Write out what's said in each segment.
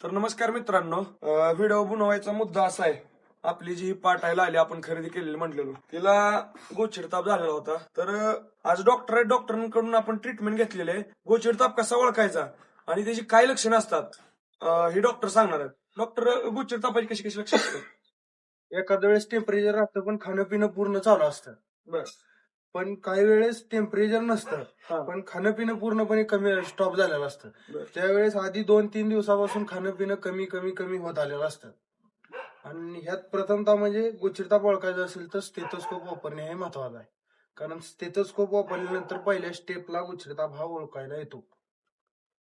तर नमस्कार मित्रांनो व्हिडिओ बनवायचा मुद्दा असा आहे. आपली जी पाठायला आली आपण खरेदी केलेली म्हटलेलो. तिला गोचिडताप झालेला होता. तर आज डॉक्टर आहे डॉक्टरांकडून आपण ट्रीटमेंट घेतलेली आहे. गोचिडताप कसा ओळखायचा? आणि त्याची काय लक्षणं असतात? हे डॉक्टर सांगणार आहेत. डॉक्टर गोचिडतापाची कशी कशी लक्षणं असतात? एखाद्या वेळेस टेम्परेचर राहतं पण खाणं पिणं पूर्ण चालू असतं. बर. पण काही वेळेस टेम्परेचर नसतं. हा. पण खाणं पिणं पूर्णपणे कमी स्टॉप झालेलं असतं. बर. त्यावेळेस आधी दोन तीन दिवसापासून खाणं पिणं कमी कमी कमी होत आलेलं असतं. आणि ह्यात प्रथमतः म्हणजे गोचिरताप ओळखायचा असेल तर स्टेथोस्कोप वापरणे हे महत्वाचं आहे. कारण स्टेथोस्कोप वापरल्यानंतर पहिल्या स्टेपला गोचिरताप हा ओळखायला येतो.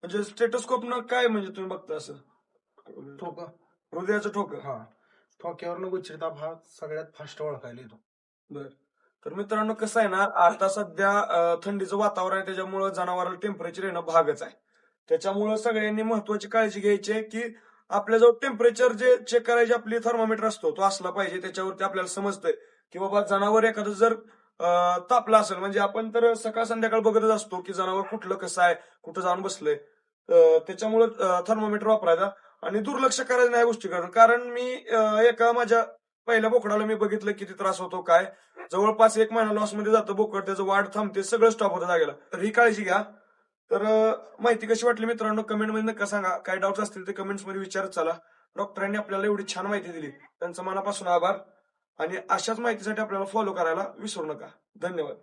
म्हणजे स्टेटोस्कोप न काय म्हणजे तुम्ही बघता असं? ठोका. हृदयाचं ठोक. हा. ठोक्यावरनं गोचिरताप हा सगळ्यात फास्ट ओळखायला येतो. बर. तर मित्रांनो कसं आहे ना आता सध्या थंडीचं वातावरण आहे त्याच्यामुळं जनावराला टेम्परेचर येणं भागच आहे. त्याच्यामुळं सगळ्यांनी महत्वाची काळजी घ्यायची आहे की आपल्याजवळ टेम्परेचर जे चेक करायचे आपली थर्मामीटर असतो तो असला पाहिजे. त्याच्यावरती आपल्याला समजतंय की बाबा जनावर एखादं जर तापलं असेल म्हणजे आपण तर सकाळ संध्याकाळ बघतच असतो की जनावर कुठलं कसं आहे कुठं जाऊन बसलंय. त्याच्यामुळे त्याच्यामुळं थर्मामीटर वापरायचा आणि दुर्लक्ष करायचं नाही या गोष्टीकडे. कारण मी एका माझ्या पहिल्या बोकडाला मी बघितलं किती त्रास होतो काय? जवळपास एक महिना लॉसमध्ये जातं बोकड त्याचं वाढ थांबते सगळं स्टॉप होतं जागेला. तर ही काळजी घ्या. तर माहिती कशी वाटली मित्रांनो? कमेंटमध्ये नका सांगा. काय डाऊट्स असतील ते कमेंट्समध्ये विचारत चला. डॉक्टरांनी आपल्याला एवढी छान माहिती दिली. त्यांचा मनापासून आभार. आणि अशाच माहितीसाठी आपल्याला फॉलो करायला विसरू नका. धन्यवाद.